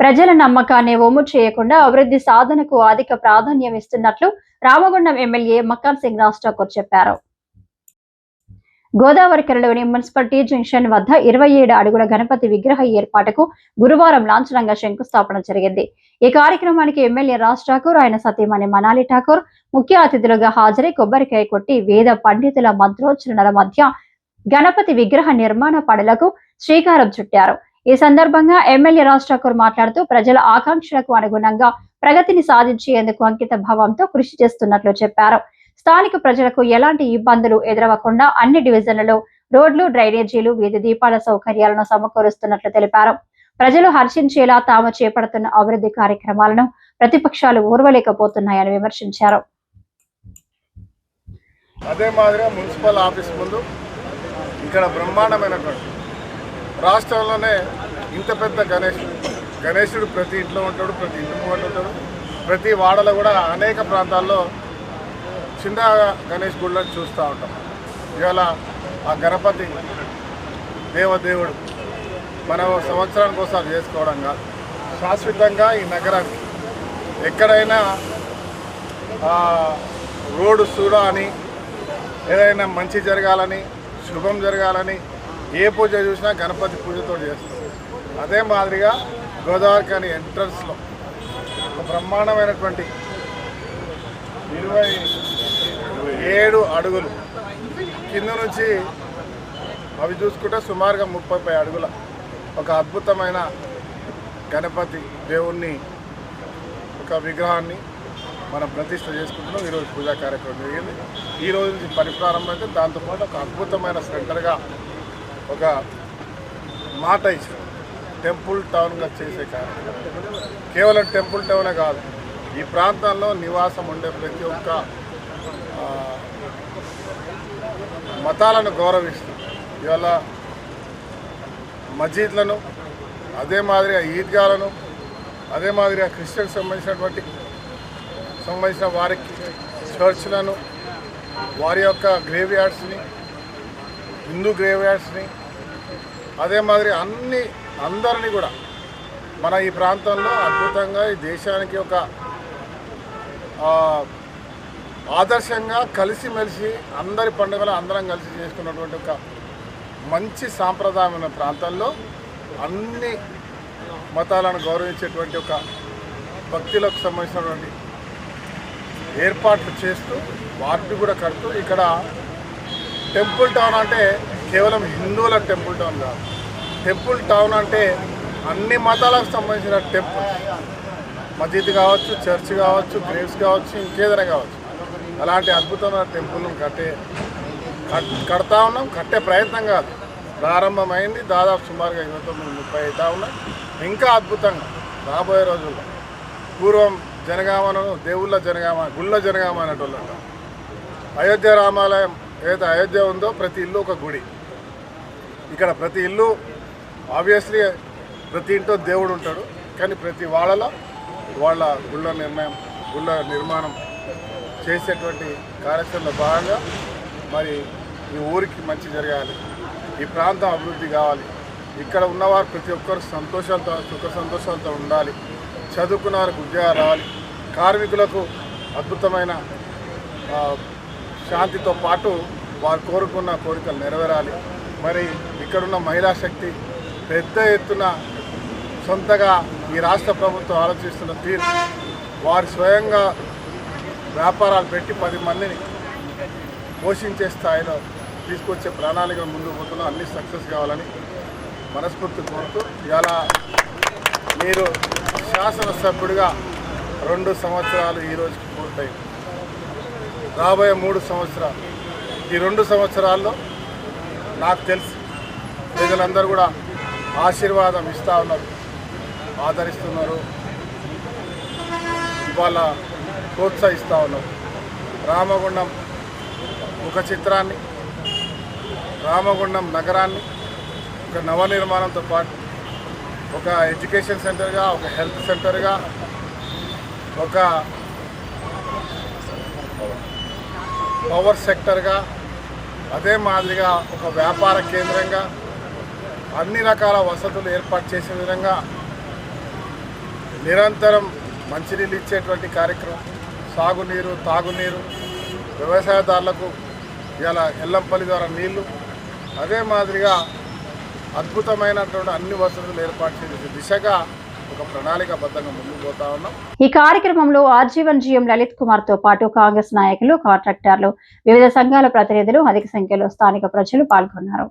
ప్రజల నమ్మకాన్ని ఒమ్ము చేయకుండా అభివృద్ధి సాధనకు అధిక ప్రాధాన్యం ఇస్తున్నట్లు రామగుండం ఎమ్మెల్యే మక్కాన్ సింగ్ రాజ్ ఠాకూర్ చెప్పారు. గోదావరికరలోని మున్సిపాలిటీ జంక్షన్ వద్ద ఇరవై ఏడు అడుగుల గణపతి విగ్రహ ఏర్పాటుకు గురువారం లాంఛనంగా శంకుస్థాపన జరిగింది. ఈ కార్యక్రమానికి ఎమ్మెల్యే రాజ్ ఠాకూర్ ఆయన సతీమణి మనాలి ఠాకూర్ ముఖ్య అతిథులుగా హాజరై కొబ్బరికాయ కొట్టి వేద పండితుల మంత్రోచ్చరణల మధ్య గణపతి విగ్రహ నిర్మాణ పనులకు శ్రీకారం చుట్టారు. ఈ సందర్భంగా ఎమ్మెల్యే రాజ్ ఠాకూర్ మాట్లాడుతూ ప్రజల ఆకాంక్షలకు అనుగుణంగా ప్రగతిని సాధించేందుకు అంకిత భావంతో కృషి చేస్తున్నట్లు చెప్పారు. స్థానిక ప్రజలకు ఎలాంటి ఇబ్బందులు ఎదురవ్వకుండా అన్ని డివిజన్లలో రోడ్లు డ్రైనేజీలు వీధి దీపాల సౌకర్యాలను సమకూరుస్తున్నట్లు తెలిపారు. ప్రజలు హర్షించేలా తాము చేపడుతున్న అభివృద్ధి కార్యక్రమాలను ప్రతిపక్షాలు ఊర్వలేకపోతున్నాయని విమర్శించారు. అదే మాదిరిగా మున్సిపల్ ఆఫీస్ ముందు ఇక్కడ బ్రహ్మాండమైనటువంటి రాష్ట్రంలోనే ఇంత పెద్ద గణేష్ గణేశుడు ప్రతి ఇంట్లో ఉంటాడు ప్రతి ఇంటి ముంగట ఉంటాడు. ప్రతి వాడలో కూడా అనేక ప్రాంతాల్లో చిన్న గణేష్ గుళ్ళని చూస్తూ ఉంటాం. ఇవాళ ఆ గణపతి దేవదేవుడు మనం సంవత్సరానికి ఒకసారి చేసుకోవడం కాదు. శాశ్వతంగా ఈ నగరానికి ఎక్కడైనా రోడ్డు చూడ అని ఏదైనా మంచి జరగాలని శుభం జరగాలని ఏ పూజ చూసినా గణపతి పూజతో చేస్తాం అదే మాదిరిగా గోదావరి కానీ ఎంట్రన్స్లో ఒక బ్రహ్మాండమైనటువంటి ఇరవై ఏడు అడుగులు కింద నుంచి అవి చూసుకుంటే సుమారుగా ముప్పై అడుగుల ఒక అద్భుతమైన గణపతి దేవుణ్ణి ఒక విగ్రహాన్ని మనం ప్రతిష్ట చేసుకుంటున్నాం. ఈరోజు పూజా కార్యక్రమం జరిగింది. ఈ రోజు నుంచి పని ప్రారంభమైతే దాంతోపాటు ఒక అద్భుతమైన సెంటర్గా ఒక మాట ఇచ్చారు. టెంపుల్ టౌన్గా చేసే కార్యక్రమం. కేవలం టెంపుల్ టౌనే కాదు ఈ ప్రాంతంలో నివాసం ఉండే ప్రతి ఒక్క మతాలను గౌరవిస్తూ ఇవాళ మసీద్లను అదే మాదిరిగా ఈద్గాలను అదే మాదిరిగా క్రిస్టియన్ సంబంధించినటువంటి సంబంధించిన వారికి చర్చ్లను వారి యొక్క గ్రేవ్ యార్డ్స్ని హిందూ గ్రేవ్ యార్డ్స్ని అదే మాదిరి అన్ని అందరినీ కూడా మన ఈ ప్రాంతంలో అద్భుతంగా ఈ దేశానికి ఒక ఆదర్శంగా కలిసిమెలిసి అందరి పండుగలు అందరం కలిసి చేసుకున్నటువంటి ఒక మంచి సాంప్రదాయమైన ప్రాంతంలో అన్ని మతాలను గౌరవించేటువంటి ఒక భక్తులకు సంబంధించినటువంటి ఏర్పాట్లు చేస్తూ వాటిని కూడా కడుతూ ఇక్కడ టెంపుల్ టౌన్ అంటే కేవలం హిందువుల టెంపుల్ టౌన్ కాదు. టెంపుల్ టౌన్ అంటే అన్ని మతాలకు సంబంధించిన టెంపుల్. మసీద్ కావచ్చు చర్చ్ కావచ్చు గ్రేవ్స్ కావచ్చు ఇంకేదైనా కావచ్చు. అలాంటి అద్భుతమైన టెంపుల్ని కట్టే కడతా ఉన్నాం కట్టే ప్రయత్నం కాదు. ప్రారంభమైంది దాదాపు సుమారుగా ఇరవై తొమ్మిది ముప్పై అవుతా ఉన్నాయి. ఇంకా అద్భుతంగా రాబోయే రోజుల్లో పూర్వం జనగామను దేవుళ్ళ జనగామ గుళ్ళ జనగామ అనేటోళ్ళు అయోధ్య రామాలయం ఏదైతే అయోధ్య ఉందో ప్రతి ఇల్లు ఒక గుడి. ఇక్కడ ప్రతి ఇల్లు ఆబ్వియస్లీ ప్రతి ఇంట్లో దేవుడు ఉంటాడు. కానీ ప్రతి వాళ్ళలో వాళ్ళ గుళ్ళ నిర్ణయం గుళ్ళ నిర్మాణం చేసేటువంటి కార్యక్రమంలో భాగంగా మరి ఈ ఊరికి మంచి జరగాలి. ఈ ప్రాంతం అభివృద్ధి కావాలి. ఇక్కడ ఉన్నవారు ప్రతి ఒక్కరు సంతోషాలతో సుఖ సంతోషాలతో ఉండాలి. చదువుకున్న వారికి ఉద్యోగాలు రావాలి. కార్మికులకు అద్భుతమైన శాంతితో పాటు వారు కోరుకున్న కోరికలు నెరవేరాలి. మరి ఇక్కడున్న మహిళా శక్తి పెద్ద ఎత్తున సొంతగా ఈ రాష్ట్ర ప్రభుత్వం ఆలోచిస్తున్న తీరు. వారు స్వయంగా వ్యాపారాలు పెట్టి పది మందిని పోషించే స్థాయిలో తీసుకొచ్చే ప్రణాళిక ముందుకు పోతున్నా అన్ని సక్సెస్ కావాలని మనస్ఫూర్తి కోరుతూ ఇలా మీరు శాసనసభ్యుడిగా రెండు సంవత్సరాలు ఈ రోజుకి పూర్తయింది. రాబోయే మూడు సంవత్సరాలు. ఈ రెండు సంవత్సరాల్లో నాకు తెలిసి ప్రజలందరూ కూడా ఆశీర్వాదం ఇస్తూ ఉన్నారు ఆదరిస్తున్నారు ఇవాళ ప్రోత్సహిస్తూ ఉన్నారు. రామగుండం ఒక చిత్రాన్ని రామగుండం నగరాన్ని ఒక నవనిర్మాణంతో పాటు ఒక ఎడ్యుకేషన్ సెంటర్గా ఒక హెల్త్ సెంటర్గా ఒక పవర్ సెక్టర్గా అదే మాదిరిగా ఒక వ్యాపార కేంద్రంగా అన్ని రకాల వసతులు ఏర్పాటు చేసే విధంగా నిరంతరం మంచినీళ్ళు ఇచ్చేటువంటి కార్యక్రమం. సాగునీరు తాగునీరు వ్యవసాయదారులకు ఇలా ఎల్లంపల్లి ద్వారా నీళ్ళు అదే మాదిరిగా అద్భుతమైనటువంటి అన్ని వసతులు ఏర్పాటు చేసే దిశగా ఒక ప్రణాళికాబద్ధంగా ముందుకు పోతా ఉన్నాం. ఈ కార్యక్రమంలో ఆర్జీవన్ జీఎం లలిత్ కుమార్తో పాటు కాంగ్రెస్ నాయకులు కాంట్రాక్టర్లు వివిధ సంఘాల ప్రతినిధులు అధిక సంఖ్యలో స్థానిక ప్రజలు పాల్గొన్నారు.